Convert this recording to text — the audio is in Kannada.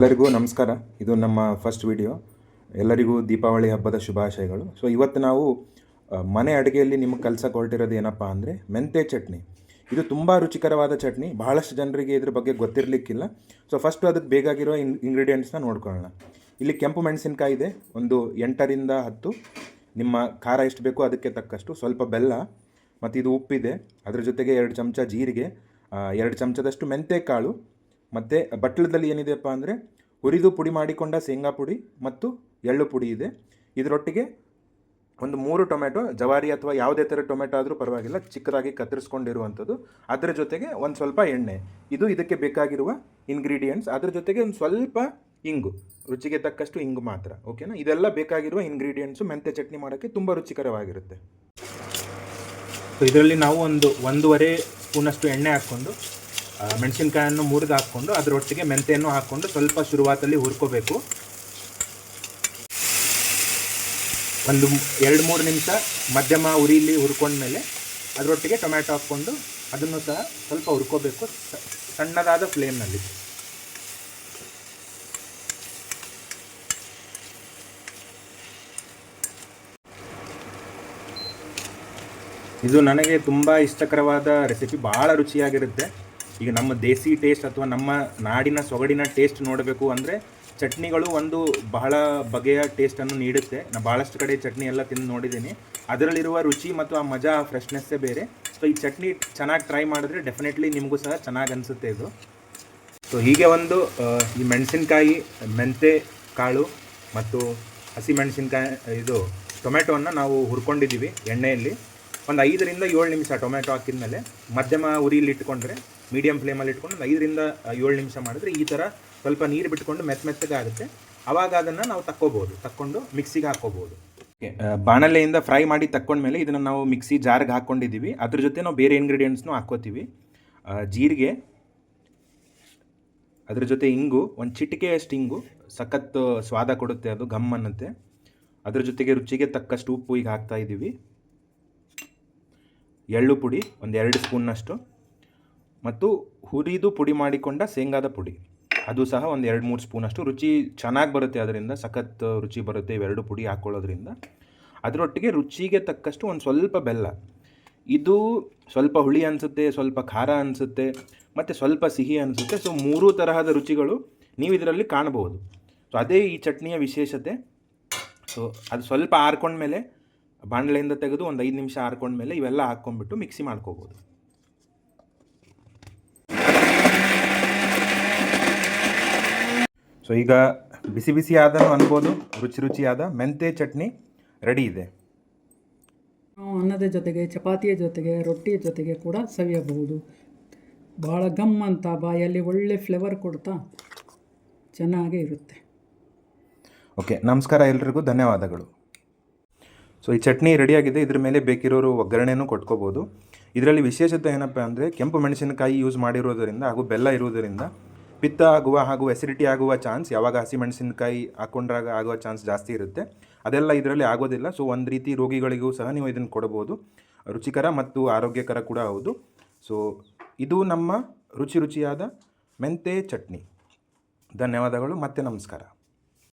ಎಲ್ಲರಿಗೂ ನಮಸ್ಕಾರ. ಇದು ನಮ್ಮ ಫಸ್ಟ್ ವಿಡಿಯೋ ಎಲ್ಲರಿಗೂ ದೀಪಾವಳಿ ಹಬ್ಬದ ಶುಭಾಶಯಗಳು. ಸೊ ಇವತ್ತು ನಾವು ಮನೆ ಅಡುಗೆಯಲ್ಲಿ ನಿಮಗೆ ಕಲ್ಸಕ್ಕೆ ಹೊರಟಿರೋದು ಏನಪ್ಪ ಅಂದರೆ ಮೆಂತೆ ಚಟ್ನಿ. ಇದು ತುಂಬ ರುಚಿಕರವಾದ ಚಟ್ನಿ. ಬಹಳಷ್ಟು ಜನರಿಗೆ ಇದ್ರ ಬಗ್ಗೆ ಗೊತ್ತಿರಲಿಕ್ಕಿಲ್ಲ. ಸೊ ಫಸ್ಟು ಅದಕ್ಕೆ ಬೇಕಾಗಿರೋ ಇನ್ ಇಂಗ್ರೀಡಿಯೆಂಟ್ಸ್ನ ನೋಡ್ಕೊಳ್ಳೋಣ. ಇಲ್ಲಿ ಕೆಂಪು ಮೆಣಸಿನಕಾಯಿ ಇದೆ. ಒಂದು ಎಂಟರಿಂದ ಹತ್ತು. ನಿಮ್ಮ ಖಾರ ಎಷ್ಟು ಬೇಕೋ ಅದಕ್ಕೆ ತಕ್ಕಷ್ಟು. ಸ್ವಲ್ಪ ಬೆಲ್ಲ ಮತ್ತು ಇದು ಉಪ್ಪಿದೆ. ಅದರ ಜೊತೆಗೆ ಎರಡು ಚಮಚ ಜೀರಿಗೆ. ಎರಡು ಚಮಚದಷ್ಟು ಮೆಂತೆ ಕಾಳು. ಮತ್ತು ಬಟ್ಲದಲ್ಲಿ ಏನಿದೆಯಪ್ಪ ಅಂದರೆ ಹುರಿದು ಪುಡಿ ಮಾಡಿಕೊಂಡ ಶೇಂಗಾ ಪುಡಿ ಮತ್ತು ಎಳ್ಳು ಪುಡಿ ಇದೆ. ಇದರೊಟ್ಟಿಗೆ ಒಂದು ಮೂರು ಟೊಮೆಟೊ ಜವಾರಿ ಅಥವಾ ಯಾವುದೇ ಥರ ಟೊಮೆಟೊ ಆದರೂ ಪರವಾಗಿಲ್ಲ, ಚಿಕ್ಕದಾಗಿ ಕತ್ತರಿಸ್ಕೊಂಡಿರುವಂಥದ್ದು. ಅದರ ಜೊತೆಗೆ ಒಂದು ಸ್ವಲ್ಪ ಎಣ್ಣೆ. ಇದು ಇದಕ್ಕೆ ಬೇಕಾಗಿರುವ ಇಂಗ್ರೀಡಿಯೆಂಟ್ಸ್ ಅದರ ಜೊತೆಗೆ ಒಂದು ಸ್ವಲ್ಪ ಇಂಗು. ರುಚಿಗೆ ತಕ್ಕಷ್ಟು ಇಂಗು ಮಾತ್ರ ಓಕೆನಾ ಇದೆಲ್ಲ ಬೇಕಾಗಿರುವ ಇಂಗ್ರೀಡಿಯೆಂಟ್ಸು ಮೆಂತೆ ಚಟ್ನಿ ಮಾಡೋಕ್ಕೆ ತುಂಬ ರುಚಿಕರವಾಗಿರುತ್ತೆ. ಇದರಲ್ಲಿ ನಾವು ಒಂದು ಒಂದೂವರೆ ಸ್ಪೂನಷ್ಟು ಎಣ್ಣೆ ಹಾಕ್ಕೊಂಡು ಮೆಣಸಿನ್ಕಾಯನ್ನು ಮುರಿದು ಹಾಕ್ಕೊಂಡು ಅದರೊಟ್ಟಿಗೆ ಮೆಂತೆಯನ್ನು ಹಾಕ್ಕೊಂಡು ಸ್ವಲ್ಪ ಶುರುವಾತಲ್ಲಿ ಹುರ್ಕೋಬೇಕು. ಒಂದು ಎರಡು ಮೂರು ನಿಮಿಷ ಮಧ್ಯಮ ಉರಿಲಿ ಹುರ್ಕೊಂಡ್ಮೇಲೆ ಅದರೊಟ್ಟಿಗೆ ಟೊಮ್ಯಾಟೊ ಹಾಕ್ಕೊಂಡು ಅದನ್ನು ಸಹ ಸ್ವಲ್ಪ ಹುರ್ಕೋಬೇಕು ಸಣ್ಣದಾದ ಫ್ಲೇಮ್ನಲ್ಲಿ. ಇದು ನನಗೆ ತುಂಬ ಇಷ್ಟಕರವಾದ ರೆಸಿಪಿ ಭಾಳ ರುಚಿಯಾಗಿರುತ್ತೆ. ಈಗ ನಮ್ಮ ದೇಸಿ ಟೇಸ್ಟ್ ಅಥವಾ ನಮ್ಮ ನಾಡಿನ ಸೊಗಡಿನ ಟೇಸ್ಟ್ ನೋಡಬೇಕು ಅಂದರೆ ಚಟ್ನಿಗಳು ಒಂದು ಬಹಳ ಬಗೆಯ ಟೇಸ್ಟನ್ನು ನೀಡುತ್ತೆ. ನಾನು ಭಾಳಷ್ಟು ಕಡೆ ಚಟ್ನಿ ಎಲ್ಲ ತಿಂದು ನೋಡಿದ್ದೀನಿ. ಅದರಲ್ಲಿರುವ ರುಚಿ ಮತ್ತು ಆ ಮಜಾ ಆ ಫ್ರೆಶ್ನೆಸ್ಸೇ ಬೇರೆ. ಸೊ ಈ ಚಟ್ನಿ ಚೆನ್ನಾಗಿ ಟ್ರೈ ಮಾಡಿದ್ರೆ ಡೆಫಿನೆಟ್ಲಿ ನಿಮಗೂ ಸಹ ಚೆನ್ನಾಗಿ ಅನಿಸುತ್ತೆ ಇದು. ಸೊ ಹೀಗೆ ಒಂದು ಈ ಮೆಣಸಿನ್ಕಾಯಿ, ಮೆಂತೆ ಕಾಳು ಮತ್ತು ಹಸಿ ಮೆಣಸಿನ್ಕಾಯಿ, ಇದು ಟೊಮೆಟೊವನ್ನು ನಾವು ಹುರ್ಕೊಂಡಿದ್ದೀವಿ ಎಣ್ಣೆಯಲ್ಲಿ. ಒಂದು ಐದರಿಂದ ಏಳು ನಿಮಿಷ ಟೊಮೆಟೊ ಹಾಕಿದ ಮೇಲೆ ಮಧ್ಯಮ ಉರಿಯಲ್ಲಿ ಇಟ್ಕೊಂಡ್ರೆ ಮೀಡಿಯಮ್ ಫ್ಲೇಮಲ್ಲಿ ಇಟ್ಕೊಂಡು ಒಂದು ಐದರಿಂದ ಏಳು ನಿಮಿಷ ಮಾಡಿದ್ರೆ ಈ ಥರ ಸ್ವಲ್ಪ ನೀರು ಬಿಟ್ಕೊಂಡು ಮೆತ್ತ ಮೆತ್ತಗೆ ಆಗುತ್ತೆ. ಆವಾಗ ಅದನ್ನು ನಾವು ತಕ್ಕೋಬೋದು. ತಕ್ಕೊಂಡು ಮಿಕ್ಸಿಗೆ ಹಾಕೋಬೋದು ಬಾಣಲೆಯಿಂದ ಫ್ರೈ ಮಾಡಿ ತಕ್ಕೊಂಡ್ಮೇಲೆ ಇದನ್ನು ನಾವು ಮಿಕ್ಸಿ ಜಾರ್ಗೆ ಹಾಕ್ಕೊಂಡಿದ್ದೀವಿ ಅದ್ರ ಜೊತೆ ನಾವು ಬೇರೆ ಇಂಗ್ರೀಡಿಯೆಂಟ್ಸ್ನೂ ಹಾಕ್ಕೋತೀವಿ. ಜೀರಿಗೆ, ಅದ್ರ ಜೊತೆ ಇಂಗು, ಒಂದು ಚಿಟಿಕೆಯಷ್ಟು ಇಂಗು ಸಖತ್ ಸ್ವಾದ ಕೊಡುತ್ತೆ ಅದು ಘಮ್ ಅನ್ನತ್ತೆ. ಅದ್ರ ಜೊತೆಗೆ ರುಚಿಗೆ ತಕ್ಕಷ್ಟು ಉಪ್ಪು ಈಗ ಹಾಕ್ತಾ ಇದ್ದೀವಿ ಎಳ್ಳು ಪುಡಿ, ಒಂದು ಎರಡು ಸ್ಪೂನ್ನಷ್ಟು ಮತ್ತು ಹುರಿದು ಪುಡಿ ಮಾಡಿಕೊಂಡ ಶೇಂಗಾದ ಪುಡಿ. ಅದು ಸಹ ಒಂದು ಎರಡು ಮೂರು ಸ್ಪೂನಷ್ಟು. ರುಚಿ ಚೆನ್ನಾಗಿ ಬರುತ್ತೆ ಅದರಿಂದ, ಸಖತ್ ರುಚಿ ಬರುತ್ತೆ ಇವೆರಡು ಪುಡಿ ಹಾಕ್ಕೊಳ್ಳೋದ್ರಿಂದ ಅದರೊಟ್ಟಿಗೆ ರುಚಿಗೆ ತಕ್ಕಷ್ಟು ಒಂದು ಸ್ವಲ್ಪ ಬೆಲ್ಲ. ಇದು ಸ್ವಲ್ಪ ಹುಳಿ ಅನಿಸುತ್ತೆ, ಸ್ವಲ್ಪ ಖಾರ ಅನಿಸುತ್ತೆ, ಮತ್ತು ಸ್ವಲ್ಪ ಸಿಹಿ ಅನಿಸುತ್ತೆ. ಸೊ, ಮೂರು ತರಹದ ರುಚಿಗಳು ನೀವು ಇದರಲ್ಲಿ ಕಾಣಬಹುದು ಸೊ, ಅದೇ ಈ ಚಟ್ನಿಯ ವಿಶೇಷತೆ. ಸೊ, ಅದು ಸ್ವಲ್ಪ ಆರ್ಕೊಂಡ್ಮೇಲೆ, ಬಾಣಲೆಯಿಂದ ತೆಗೆದು ಒಂದು ಐದು ನಿಮಿಷ ಆರ್ಕೊಂಡ್ಮೇಲೆ ಇವೆಲ್ಲ ಹಾಕ್ಕೊಂಡ್ಬಿಟ್ಟು ಮಿಕ್ಸಿ ಮಾಡ್ಕೋಬೋದು. ಸೊ ಈಗ ಬಿಸಿ ಬಿಸಿ ಆದನು ಅನ್ಬೋದು ರುಚಿ ರುಚಿಯಾದ ಮೆಂತೆ ಚಟ್ನಿ ರೆಡಿ ಇದೆ. ಅನ್ನದ ಜೊತೆಗೆ ಚಪಾತಿಯ ಜೊತೆಗೆ ರೊಟ್ಟಿಯ ಜೊತೆಗೆ ಕೂಡ ಸವಿಯಬಹುದು. ಭಾಳ ಗಮ್ ಅಂತ ಬಾಯಲ್ಲಿ ಒಳ್ಳೆ ಫ್ಲೇವರ್ ಕೊಡ್ತಾ ಚೆನ್ನಾಗೇ ಇರುತ್ತೆ. ಓಕೆ ನಮಸ್ಕಾರ ಎಲ್ರಿಗೂ ಧನ್ಯವಾದಗಳು. ಸೊ ಈ ಚಟ್ನಿ ರೆಡಿಯಾಗಿದೆ ಇದ್ರ ಮೇಲೆ ಬೇಕಿರೋರು ಒಗ್ಗರಣೆನೂ ಕೊಟ್ಕೋಬೋದು. ಇದರಲ್ಲಿ ವಿಶೇಷತೆ ಏನಪ್ಪ ಅಂದರೆ ಕೆಂಪು ಮೆಣಸಿನಕಾಯಿ ಯೂಸ್ ಮಾಡಿರೋದರಿಂದ ಹಾಗೂ ಬೆಲ್ಲ ಇರುವುದರಿಂದ ಪಿತ್ತ ಆಗುವ ಹಾಗೂ ಎಸಿಡಿಟಿ ಆಗುವ ಚಾನ್ಸ್ ಯಾವಾಗ ಹಸಿ ಮೆಣಸಿನಕಾಯಿ ಹಾಕೊಂಡ್ರಾಗ ಆಗುವ ಚಾನ್ಸ್ ಜಾಸ್ತಿ ಇರುತ್ತೆ. ಅದೆಲ್ಲ ಇದರಲ್ಲಿ ಆಗೋದಿಲ್ಲ. ಸೊ ಒಂದು ರೀತಿ ರೋಗಿಗಳಿಗೂ ಸಹ ನೀವು ಇದನ್ನು ಕೊಡ್ಬೋದು ರುಚಿಕರ ಮತ್ತು ಆರೋಗ್ಯಕರ ಕೂಡ ಹೌದು. ಸೊ ಇದು ನಮ್ಮ ರುಚಿ ರುಚಿಯಾದ ಮೆಂತೆ ಚಟ್ನಿ. ಧನ್ಯವಾದಗಳು. ಮತ್ತೆ ನಮಸ್ಕಾರ.